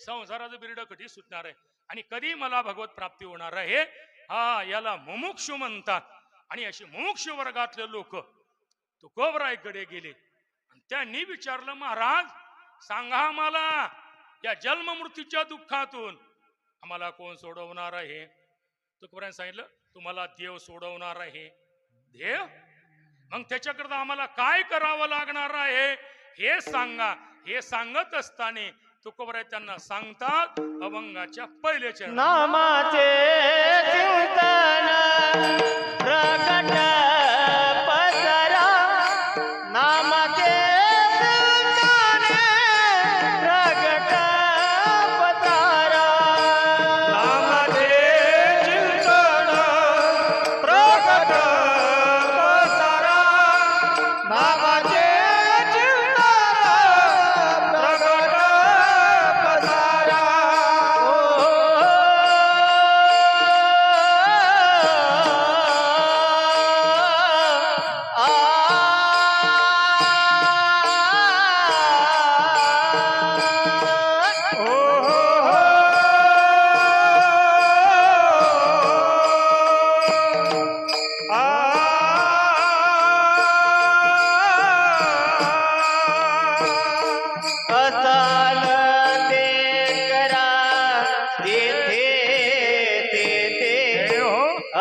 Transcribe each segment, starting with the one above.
संसाराचं बिरड कधी सुटणार आहे? आणि कधी मला भगवत प्राप्ती होणार आहे? हा याला मुमुक्षु म्हणतात. आणि अशी मुमुक्षु वर्गातले लोक तुकोबरायकडे गेले. आणि त्यांनी विचारलं महाराज सांगा आम्हाला या जन्म मृत्यूच्या दुःखातून आम्हाला कोण सोडवणार आहे? तुकोबरायने सांगितलं तुम्हाला देव सोडवणार आहे. देव? मग त्याच्याकरता आम्हाला काय करावं लागणार आहे? हे सांगा. हे सांगत असताना तुकोबराय त्यांना सांगतात अभंगाच्या पहिल्याच्या नामाचे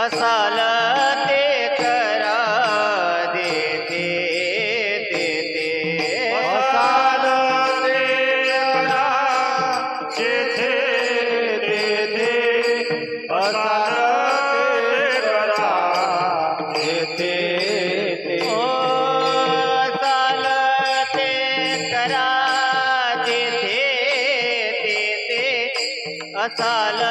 असाल ते करा देते तेथे असाल ते. करा जेथे तेथे असाल ते करा जेथे असाल ते करा जेथे तेथे असाल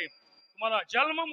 आहे. तुम्हाला जन्म